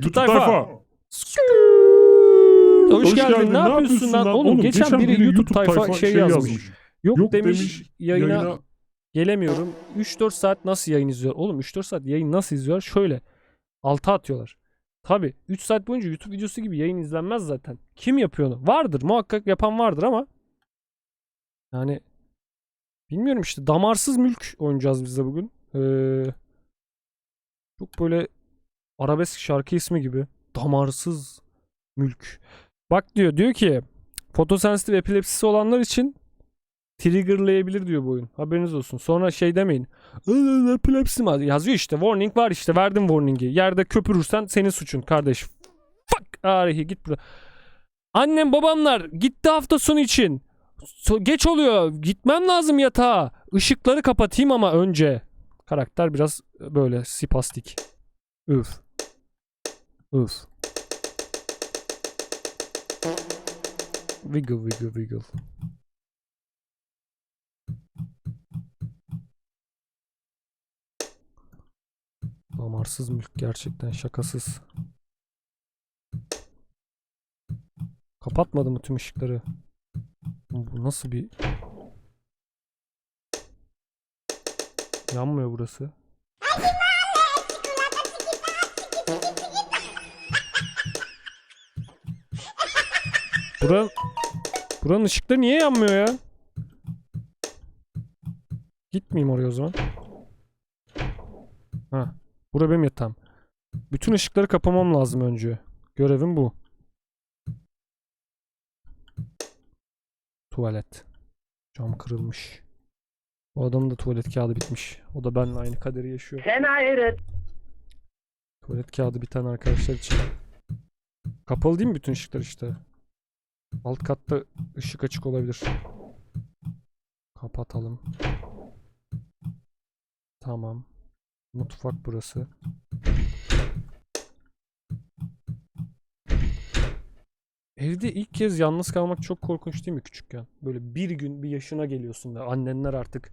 YouTube tayfa. tayfa. Hoş, geldin. Ne yapıyorsun lan? Oğlum, geçen, biri YouTube tayfa şey yazmış. Yok, Yok demiş, demiş, yayına, Yayına gelemiyorum. 3-4 saat nasıl yayın izliyor? Oğlum 3-4 saat yayın nasıl izliyor? Şöyle. Alta atıyorlar. Tabi 3 saat boyunca YouTube videosu gibi yayın izlenmez zaten. Kim yapıyor onu? Vardır muhakkak yapan vardır ama yani bilmiyorum işte damarsız mülk oynayacağız biz de bugün. Ee, çok böyle arabesk şarkı ismi gibi damarsız mülk. Bak diyor diyor ki fotosensitif epilepsisi olanlar için triggerlayabilir diyor bu oyun. Haberiniz olsun. Sonra şey demeyin. "Iı, Epilepsi mi? Yazıyor işte. Warning var işte. Verdim warning'i. Yerde köpürürsen senin suçun kardeş. Fuck. Arihi git burada. Annem babamlar gitti hafta sonu için. Geç oluyor. Gitmem lazım yatağa. Işıkları kapatayım ama önce. Karakter biraz böyle sipastik. Üf. Üf. Wiggle wiggle wiggle. Damarsız mülk gerçekten şakasız. Kapatmadı mı tüm ışıkları? Bu nasıl bir... Yanmıyor burası. Buranın, buranın ışıkları niye yanmıyor ya? Gitmeyeyim oraya o zaman. Ha. Bura benim yatağım. Bütün ışıkları kapamam lazım önce. Görevim bu. Tuvalet. Cam kırılmış. O adamın da tuvalet kağıdı bitmiş. O da benimle aynı kaderi yaşıyor. Sen ayrı. Tuvalet kağıdı biten arkadaşlar için. Kapalı değil mi bütün ışıklar işte? Alt katta ışık açık olabilir. Kapatalım. Tamam. Mutfak burası. Evde ilk kez yalnız kalmak çok korkunç değil mi küçükken? Böyle bir gün bir yaşına geliyorsun ve annenler artık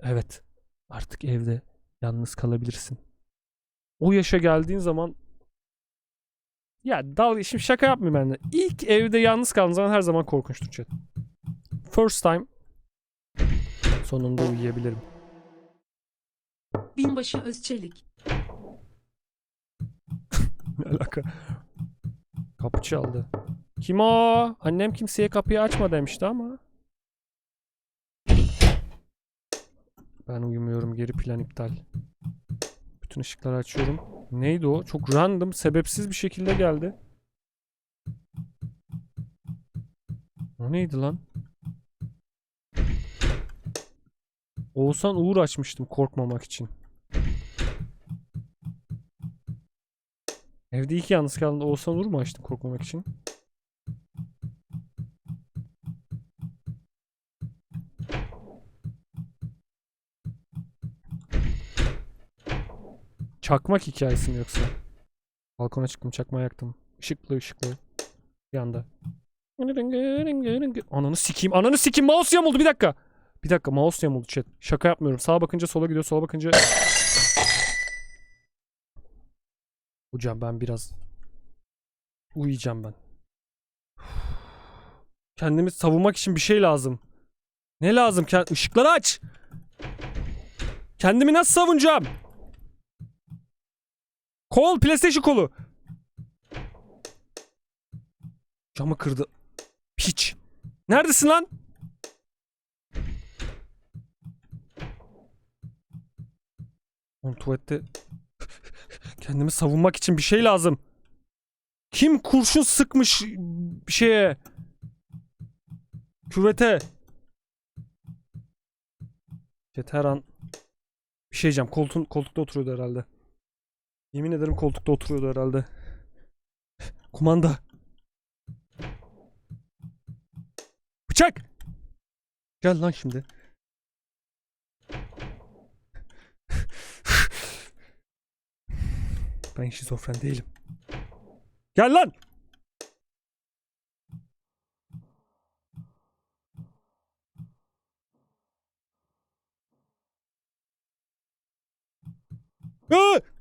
evet artık evde yalnız kalabilirsin. O yaşa geldiğin zaman ya dal şimdi şaka yapmayayım ben de. İlk evde yalnız kaldığın zaman her zaman korkunçtur chat. First time sonunda uyuyabilirim. Binbaşı Özçelik. Ne alaka? Kapı çaldı. Kim o? Annem kimseye kapıyı açma demişti ama. Ben uyumuyorum. Geri plan iptal. Bütün ışıkları açıyorum. Neydi o? Çok random, sebepsiz bir şekilde geldi. O neydi lan? Oğuzhan Uğur açmıştım korkmamak için. Evde ilk yalnız kaldığında Oğuzhan Uğur mu açtım korkmamak için? Çakmak hikayesi mi yoksa? Balkona çıktım çakmağı yaktım. Işıklı ışıklı. Bir anda. Ananı sikeyim. Ananı sikeyim. Mouse yamuldu bir dakika. Bir dakika mouse yamuldu chat. Şaka yapmıyorum. Sağa bakınca sola gidiyor. Sola bakınca... Hocam ben biraz uyuyacağım ben. Kendimi savunmak için bir şey lazım. Ne lazım? Işıkları aç. Kendimi nasıl savunacağım? Kol, PlayStation kolu. Camı kırdı. Piç. Neredesin lan? Oğlum tuvalette kendimi savunmak için bir şey lazım. Kim kurşun sıkmış şeye? Küvete. Jet her an bir şey diyeceğim. Koltuğun, koltukta oturuyordu herhalde. Yemin ederim koltukta oturuyordu herhalde. Kumanda. Bıçak. Gel lan şimdi. Ben şizofren değilim. Gel lan. Aa!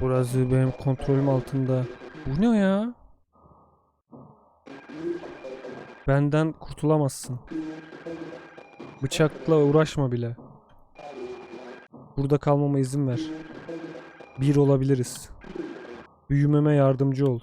Burası benim kontrolüm altında. Bu ne ya? Benden kurtulamazsın. Bıçakla uğraşma bile. Burada kalmama izin ver. Bir olabiliriz. Büyümeme yardımcı ol.